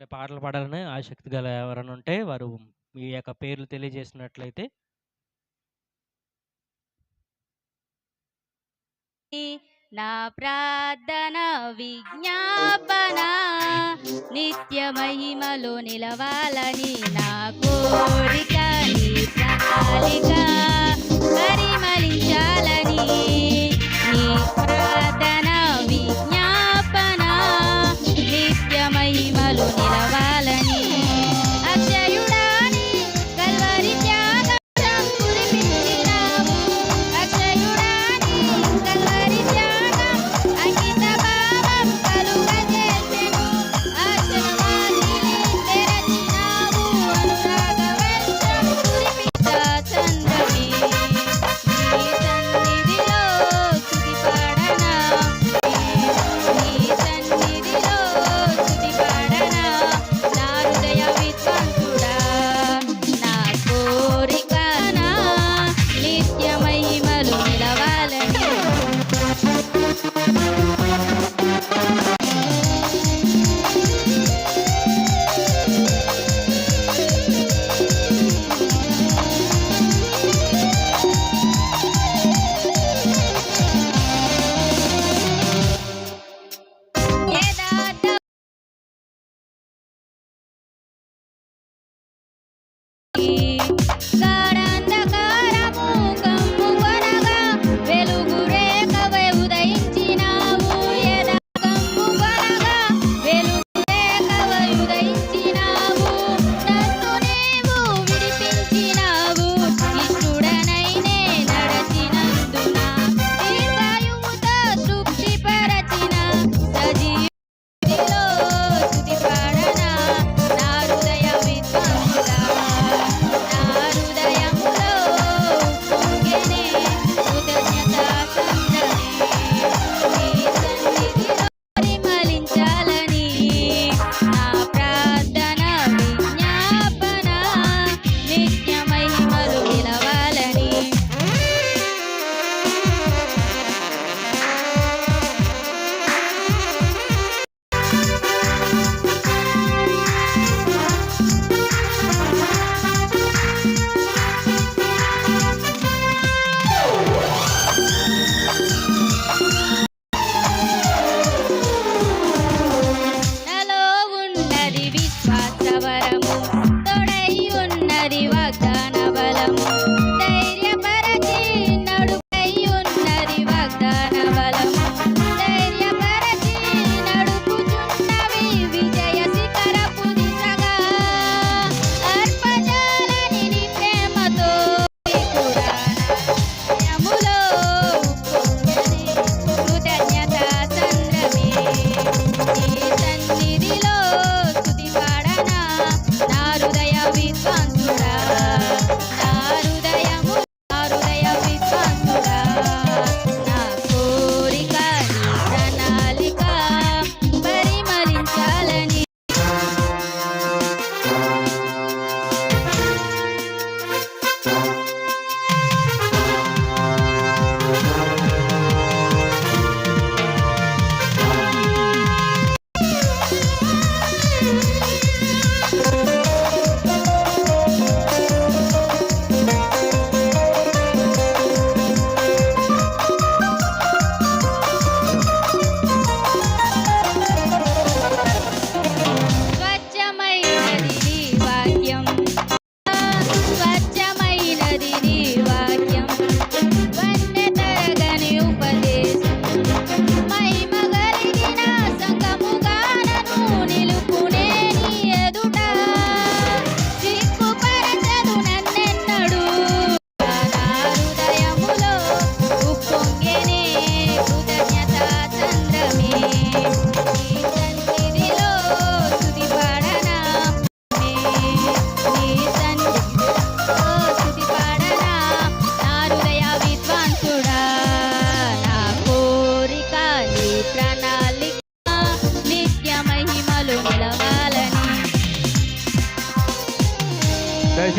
అరే పాటలు పాడాలని ఆసక్తి గల ఎవరైనా ఉంటే వారు మీ యొక్క పేర్లు తెలియజేసినట్లయితే నా ప్రార్థన విజ్ఞాపన నిత్య మహిమలో నిలవాలని నా కోరిక నీ ప్రణాళిక పరిమళించాలని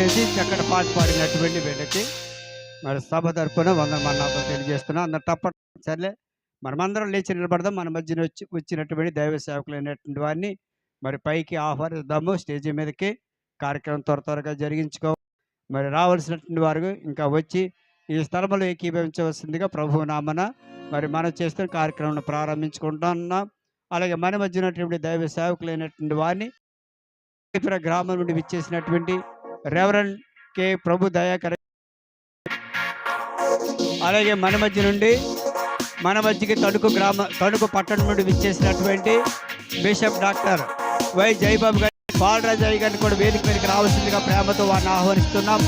చేసి చక్కటి పాట పాడినటువంటి వీళ్ళకి మరి సభ తరఫున వందనమన్నాపం తెలియజేస్తున్నాం. అందరు తప్ప సర్లే. మనమందరం లేచి నిలబడదాం. మన మధ్యన వచ్చి వచ్చినటువంటి దైవ సేవకులు అయినటువంటి వారిని మరి పైకి ఆహ్వానిద్దాము. స్టేజీ మీదకి కార్యక్రమం త్వర త్వరగా జరిగించుకో మరి రావాల్సినటువంటి వారు ఇంకా వచ్చి ఈ స్థలంలో ఏకీభవించవలసిందిగా ప్రభు నామన మరి మనం చేస్తున్న కార్యక్రమం ప్రారంభించుకుంటున్నాం. అలాగే మన మధ్యనటువంటి దైవ సేవకులైనటువంటి వారిని గ్రామం నుండి విచ్చేసినటువంటి రెవరల్ కె ప్రభు దయాకర్ అలాగే మన మధ్య నుండి మన మధ్యకి తణుకు గ్రామ తణుకు పట్టణం నుండి విచ్చేసినటువంటి బిషప్ డాక్టర్ వై జయబాబు గారి బాలరాజయ్య గారిని కూడా వేదిక మీదకి రావాల్సిందిగా ప్రేమతో వారిని ఆహ్వానిస్తున్నాం.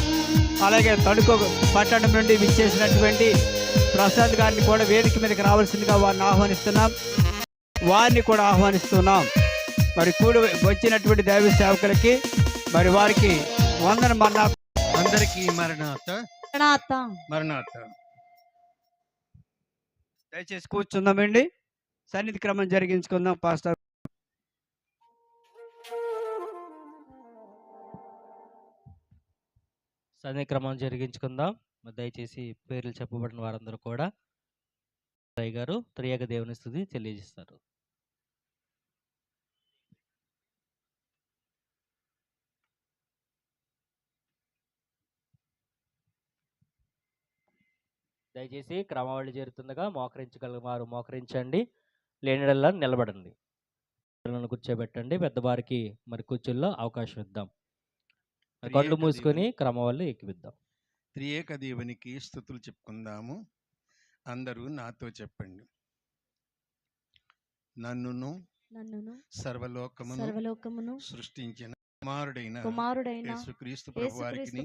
అలాగే తణుకు పట్టణం నుండి విచ్చేసినటువంటి ప్రసాద్ గారిని కూడా వేదిక మీదకి రావాల్సిందిగా వారిని ఆహ్వానిస్తున్నాం. వారిని కూడా ఆహ్వానిస్తున్నాం. మరి కూడి వచ్చినటువంటి దైవ సేవకులకి మరి వారికి వందన మన్నా అందరికీ మరణాత. ప్రణాత మరణాత. దయచేసి కూర్చుందామండి. సన్నిధి క్రమం జరిగించుకుందాం పాస్టర్. సంధి క్రమం జరిగించుకుందాం. దయచేసి పేర్లు చెప్పబడిన వారందరూ కూడా. గారు త్రియేక దేవుని స్థుతి తెలియజేస్తారు. దయచేసి క్రమావళి చేరుతుండగా మోకరించగల వారు మోకరించండి. లేనిడల్లా నిలబడండి. పిల్లలను కూర్చోబెట్టండి. పెద్దవారికి మరి కూర్చుల్లో అవకాశం ఇద్దాం. కళ్ళు మూసుకొని క్రమవల్లి ఎక్కివిద్దాం త్రియేక దేవునికి స్థుతులు చెప్పుకుందాము. అందరూ నాతో చెప్పండి. నన్నును నన్నును సర్వలోకమును సర్వలోకమును సృష్టించిన కుమారుడైన కుమారుడైన యేసుక్రీస్తు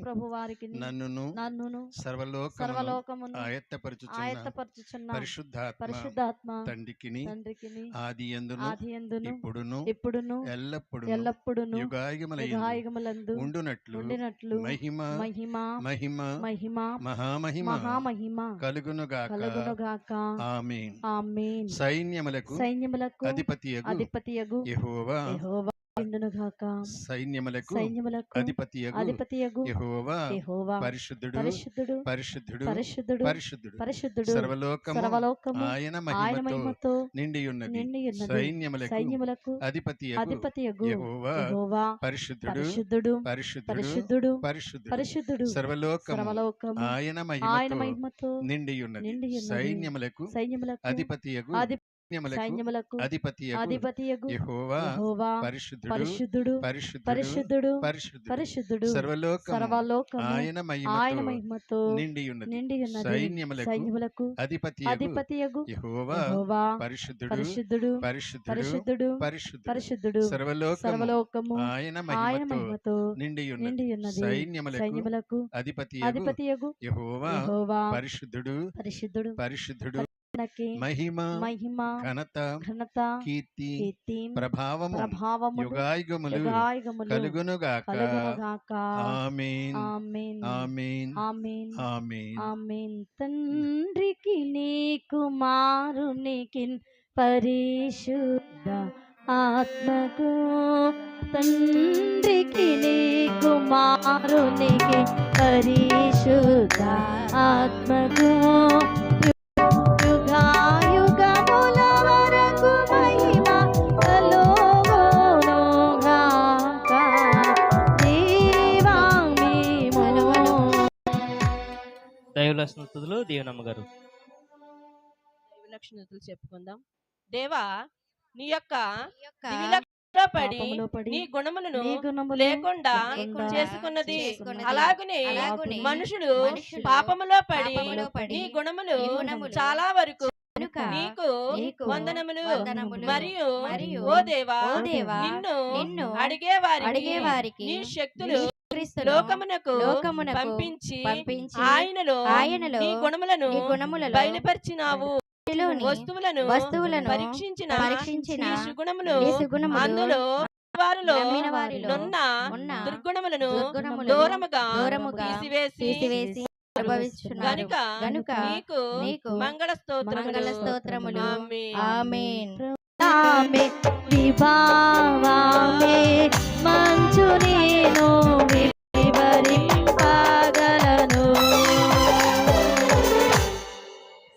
నన్నును నన్నును సర్వలోకమును సర్వలోకమును ఆయత్తపరచుచున్న ఆయత్తపరచుచున్న పరిశుద్ధాత్మ పరిశుద్ధాత్మ తండ్రికిని తండ్రికిని ఆది ఆది ఇప్పుడును ఇప్పుడును ఎల్లప్పుడు ఎల్లప్పుడును యుగాయుగములందు ఉండునట్లు ఉండినట్లు మహిమ మహిమ మహిమ మహిమ మహామహిమ మహామహిమ కలుగునుగాక. కలుగునుగాక. ఆమేన్. ఆమేన్. సైన్యములకు సైన్యములకు అధిపతియగు అధిపతియగు యెహోవా. యెహోవా. ఉండునుగాక సైన్యములకు సైన్యములకు యెహోవా యెహోవా పరిశుద్ధుడు పరిశుద్ధుడు పరిశుద్ధుడు పరిశుద్ధుడు పరిశుద్ధుడు పరిశుద్ధుడు సర్వలోకము సర్వలోకము ఆయన మహిమతో నిండి ఉన్నది నిండి ఉన్నది సైన్యములకు సైన్యములకు యెహోవా యెహోవా పరిశుద్ధుడు పరిశుద్ధుడు పరిశుద్ధుడు పరిశుద్ధుడు పరిశుద్ధుడు సర్వలోకము సర్వలోకము ఆయన మహిమతో నిండి ఉన్నది. సైన్యములకు సైన్యములకు అధిపతియగు అధి- సైన్యములకు యెహోవా పరిశుద్ధుడు పరిశుద్ధుడు పరిశుద్ధుడు సర్వలోకము ఆయన మహిమతో నిండి ఉన్నది. సైన్యములకు యెహోవా పరిశుద్ధుడు పరిశుద్ధుడు పరిశుద్ధుడు పరిశుద్ధుడు సర్వలోకము ఆయన మహిమతో నిండి ఉన్నది సైన్యములకు యెహోవా పరిశుద్ధుడు పరిశుద్ధుడు పరిశుద్ధుడు. తనకి మహిమ మహిమ ఘనత ఘనత కీర్తి కీర్తి ప్రభావము ప్రభావము యుగాయుగములు యుగాయుగములు కలుగునుగాక. కలుగునుగాక. ఆమేన్ ఆమేన్ ఆమేన్ ఆమేన్ ఆమేన్. ఆమేన్. తండ్రికి నీ కుమారునికి పరిశుద్ధ ఆత్మకు తండ్రికి నీ కుమారునికి పరిశుద్ధ ఆత్మకు దీవెనమ్మ గారు చెప్పుకుందాం దేవా నీ యొక్క పడి నీ గుణములను లేకుండా చేసుకున్నది. అలాగునే మనుషులు పాపములో పడి నీ గుణములు చాలా వరకు నీకు వందనములు మరియు మరియు ఓ దేవా నిన్ను అడిగే వారికి అడిగే వారికి నీ శక్తులు లోకమునకు లోకమునకు పంపించి పంపించి ఆయనలో ఆయనలో నీ గుణములను నీ గుణములలో బయలుపరిచినావు. లోని వస్తువులను వస్తువులను పరీక్షించిన పరీక్షించిన సుగుణములు సుగుణములు అందులో వారిలో నున్న ఉన్న దుర్గుణములను దూరముగా దూరముగా తీసివేసి గనుక గనుక నీకు మంగళ స్తోత్రములు. మంగళ స్తోత్రములు. ఆమేన్. ఆమేన్ ఆమె విభావామే. మంచు నేను వివరింపగలను.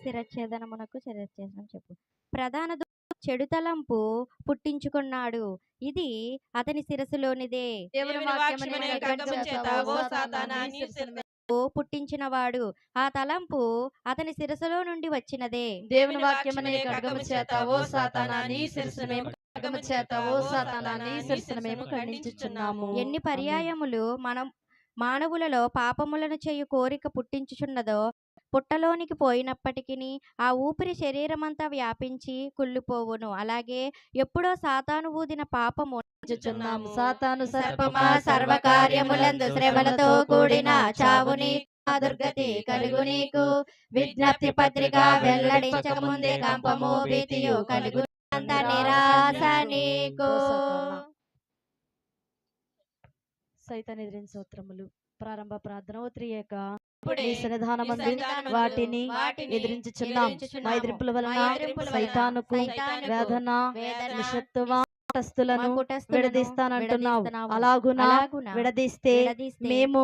శిరఛేదనమునకు శిరఛేదనం చెప్పు. ప్రధాన చెడు తలంపు పుట్టించుకున్నాడు. ఇది అతని శిరస్సులోనిదే. దేవుని వాక్యమనే పుట్టించినవాడు. ఆ తలంపు అతని శిరస్సులో నుండి వచ్చినదే. దేవుని వాక్యమనే ఖడ్గము చేత ఓ సాతానా నీ శిరస్సును మేము ఖడ్గము చేత ఓ సాతానా నీ శిరస్సును మేము ఖండించుచున్నాము. ఎన్ని పర్యాయములు మనం మానవులలో పాపములను చేయు కోరిక పుట్టించుచున్నదో పుట్టలోనికి పోయినప్పటికీ ఆ ఊపిరి శరీరమంతా వ్యాపించి కుళ్ళిపోవును. అలాగే ఎప్పుడో సాతాను ఊదిన పాపము సాతాను సర్పమా సర్వకార్యములందు శ్రమలతో కూడిన చావుని దుర్గతి కలుగు నీకు. విజ్ఞప్తి పత్రిక వెల్లడించక ముందే కంపము భీతియు కలుగు అంత నిరాశ నీకు. సైతాన్ని ఎదిరిన స్తోత్రములు. ప్రారంభ ప్రార్థన ఓ త్రియేక. ఇప్పుడే నీ సన్నిధానమందు వాటిని ఎదిరించుచున్నాం. మా ఎదిరింపుల వలన సైతానుకు వేదన విడదీస్తానంటున్నావు. అలాగున విడదీస్తే మేము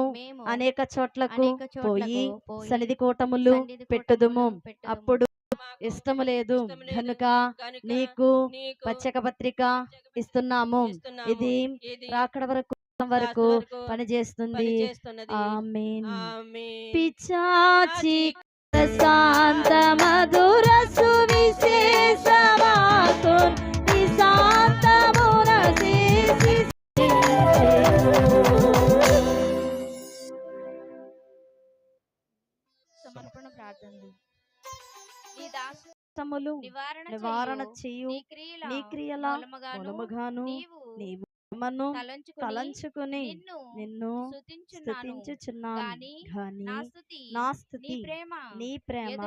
అనేక చోట్లకు పోయి సన్నిధి కూటములు పెట్టుదుము. అప్పుడు ఇష్టము లేదు. కనుక నీకు పచ్చక పత్రిక ఇస్తున్నాము ఇది రాకడ వరకు వరకు పనిచేస్తుంది. ఆమేన్. ఆమేన్. పిచాచి శాంత మధుర సమర్పణ ప్రార్థనలు. నివారణ చేయు నీ క్రియల మూలముగాను నీవు నీవు మను తలంచుకుని నిన్ను నిన్ను స్తుతించున్నాను. స్తుతించుచున్నాను. గాని గాని నా స్థుతి ప్రేమ నీ ప్రేమ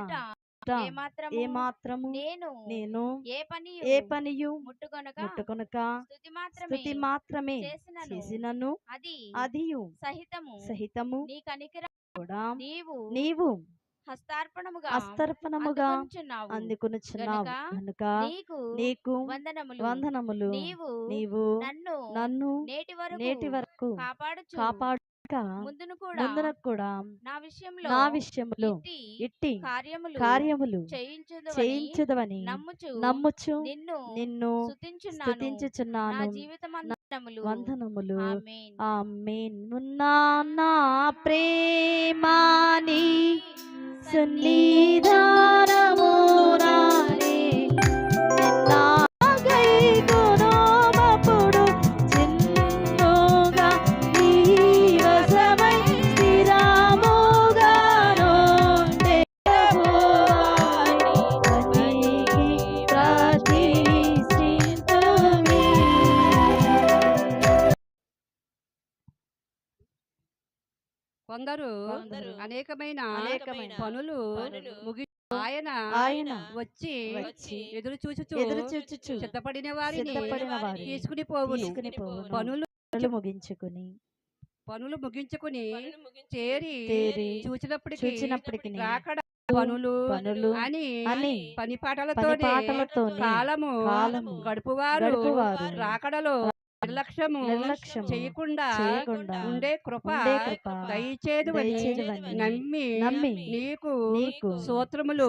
ఏమాత్రము ఏమాత్రము నేను నేను ఏ పని ఏ పనియు ముట్టుకొనక మాత్రమే స్థుతి మాత్రమే చేసినను. చేసినను. అది అదియు సహితము సహితము నీ కనికర కూడా నీవు నీవు హస్తార్పణముగా అందుకొనుచున్నావు. గనుక కనుక నీకు వందనములు వందనములు నీవు నీవు నన్ను నన్ను నేటి వరకు నేటి వరకు కాపాడుచు కాపాడక ముందును కూడా ముందున కూడా నా విషయంలో నా విషయములో ఇట్టి కార్యములు కార్యములు చేయించుదువని చేయించుదవని నమ్ముచు నమ్ముచు నిన్ను నిన్ను నా జీవితమందనములు. వందనములు. ఆమేన్. మున్నా నా ప్రేమాని சொன்னீதான் కొందరు అనేకమైన అనేకమైన పనులు ముగి ఆయన ఆయన వచ్చి ఎదురు చూచుచు ఎదురు చూచుచు సిద్ధపడిన వారిని తీసుకుని పోవును. తీసుకుని పోవును. పనులు పనులు ముగించుకుని పనులు ముగించుకుని చేరి చూచినప్పటికి చూచినప్పటికి రాకడ పనులు పనులు అని అని పని పాటలతో పాటలతోని కాలము కాలము గడుపువారు. రాకడలో నిర్లక్ష్యము నిర్లక్ష్యము చేయకుండా చేయకుండా ఉండే కృప దయచేదువని నమ్మి నమ్మి నీకు నీకు సూత్రములు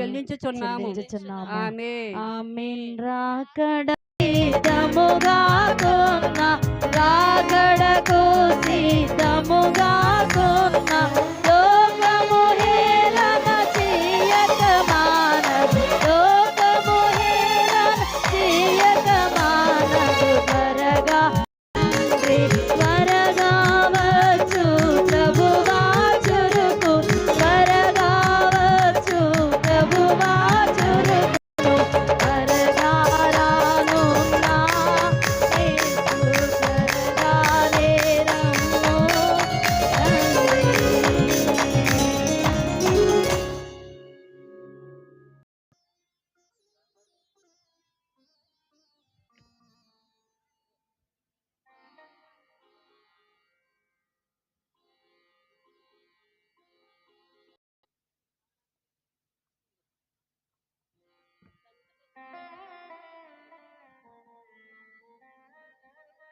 చెల్లించుచున్నాము. ఆమె ఆమెన్. రాకడ సిద్ధముగా కొన్న సిద్ధముగా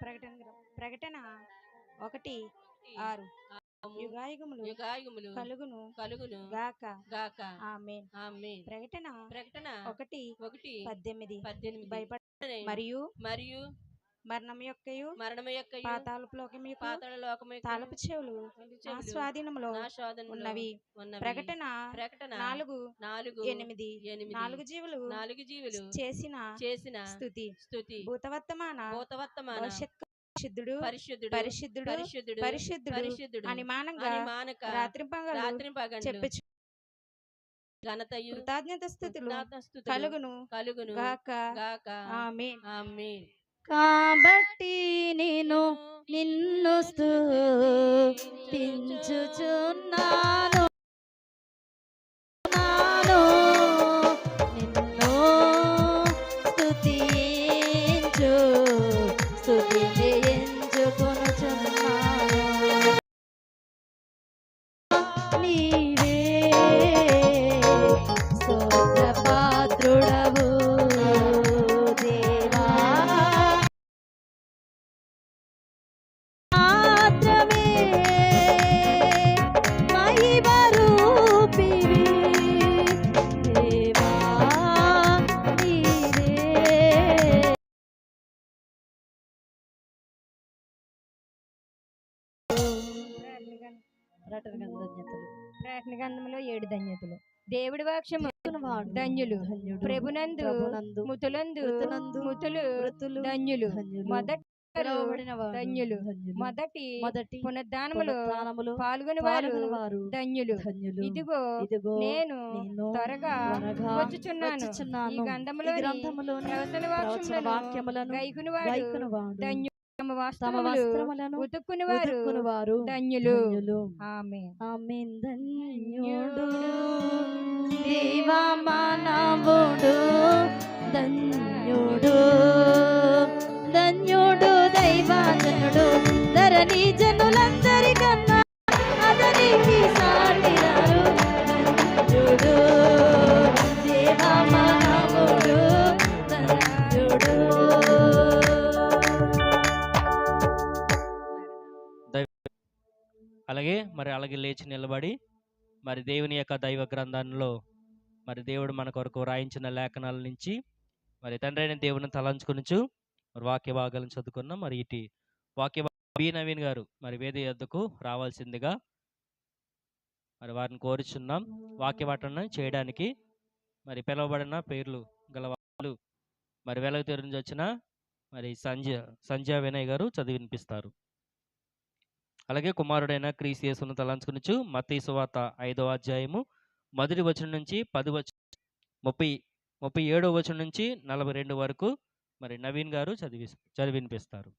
ప్రకటన ప్రకటన ఒకటి ఆరు. యుగాయుగములు యుగాయుగములు కలుగును కలుగును గాక. గాక. ఆమేన్. ఆమేన్. ప్రకటన ప్రకటన ఒకటి ఒకటి పద్దెనిమిది. పద్దెనిమిది. భయపడ మరియు మరియు మరణం యొక్కయు యొక్క పాతాళపు లోకము యొక్క పాతాళ లోకము యొక్క తాళపు చెవులు నా శోధనలో ఉన్నవి. ప్రకటన ప్రకటన నాలుగు నాలుగు ఎనిమిది. ఎనిమిది. నాలుగు జీవులు నాలుగు జీవులు చేసిన చేసిన స్థుతి. స్థుతి. భూతవర్తమాన భూతవర్తమాన భవిష్యత్ పరిశుద్ధుడు పరిశుద్ధుడు పరిశుద్ధుడు పరిశుద్ధుడు పరిశుద్ధుడు పరిశుద్ధుడు అని మానంగా మానక రాత్రి పగలు రాత్రి పగలు చెప్పచ్చు ఘనతయు కృతజ్ఞత స్థుతులు కలుగును కలుగును గాక. గాక. ఆమేన్. ఆమేన్. కాబట్టి నేను నిన్ను స్తుతించుచున్నాను. ప్రకటన ధన్యతలు. ప్రకటన గ్రంథంలో ఏడు ధన్యతలు. దేవుడి వాక్యము వాడు ధన్యులు. ప్రభునందు ముతులందు ముతులు ధన్యులు. మొదటి ధన్యులు. మొదటి మొదటి పునరుత్థానములో పాల్గొని వారు ధన్యులు. ఇదిగో ఇదిగో నేను త్వరగా వచ్చుచున్నాను. ఈ ప్రవచన ప్రవచన వాక్యములను గైకుని వాడు ధన్యులు తమ తమ వస్త్రములు వస్త్రములను ఉతుక్కుని వారు ఉతుక్కుని వారు ధన్యులు ధన్యులు ఆమె ఆమేన్ ధన్యుడు దేవా మానవుడు ధన్యుడు ధన్యుడు దైవాజనుడు మరి అలాగే లేచి నిలబడి మరి దేవుని యొక్క దైవ గ్రంథంలో మరి దేవుడు మన కొరకు రాయించిన లేఖనాల నుంచి మరి తండ్రి అయిన దేవుని తలంచుకునిచు మరి వాక్య భాగాలను చదువుకున్నాం మరి ఇటు వాక్య బి నవీన్ గారు మరి వేద యొద్దకు రావాల్సిందిగా మరి వారిని కోరుచున్నాం. వాక్య పఠనం చేయడానికి మరి పిలువబడిన పేర్లు గల వాళ్ళు మరి వెలగ తెరించి నుంచి వచ్చిన మరి సంజయ్ సంజయ్ వినయ్ గారు చదివి వినిపిస్తారు అలాగే కుమారుడైన క్రీసియస్ను తలంచుకునిచ్చు మత్తీ సువార్త ఐదవ అధ్యాయము మొదటి వచనం నుంచి పది వచ ముప్పై ముప్పై ఏడవ వచనం నుంచి నలభై రెండు వరకు మరి నవీన్ గారు చదివి చదివినిపిస్తారు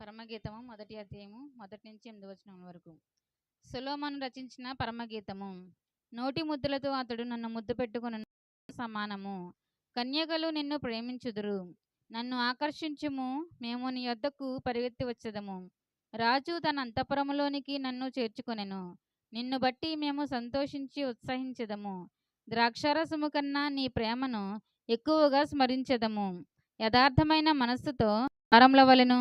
పరమగీతము మొదటి అధ్యాయము మొదటి నుంచి ఎనిమిది వచనం వరకు. సులోమను రచించిన పరమగీతము. నోటి ముద్దులతో అతడు నన్ను ముద్దు పెట్టుకుని సమానము. కన్యకలు నిన్ను ప్రేమించుదురు. నన్ను ఆకర్షించుము మేము నీ యొద్దకు పరిగెత్తి వచ్చదము. రాజు తన అంతఃపురములోనికి నన్ను చేర్చుకొనెను. నిన్ను బట్టి మేము సంతోషించి ఉత్సహించదము. ద్రాక్షారసము కన్నా నీ ప్రేమను ఎక్కువగా స్మరించదము. యథార్థమైన మనస్సుతో వరములవలెను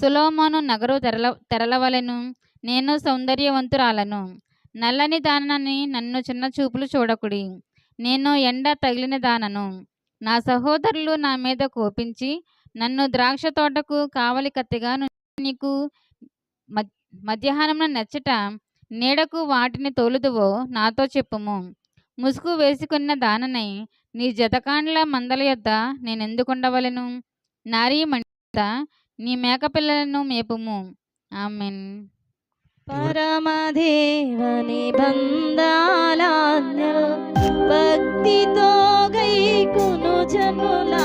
సులోమోను నగరు తెరల తెరలవలెను నేను సౌందర్యవంతురాలను. నల్లని దానని నన్ను చిన్న చూపులు చూడకుడి. నేను ఎండ తగిలిన దానను. నా సహోదరులు నా మీద కోపించి నన్ను ద్రాక్ష తోటకు కావలి కత్తిగా నీకు మధ్యాహ్నం మధ్యాహ్నమున నీడకు వాటిని తోలుదువో నాతో చెప్పుము. ముసుగు వేసుకున్న దాననై నీ జతకాండ్ల మందల యొద్ద నేనెందుకుండవలను? నారీ మంట నీ మేకపిల్లలను మేపుము. ఆమెన్. పరమదేవని బందాలాజ్ఞ భక్తితో గైకును జనులా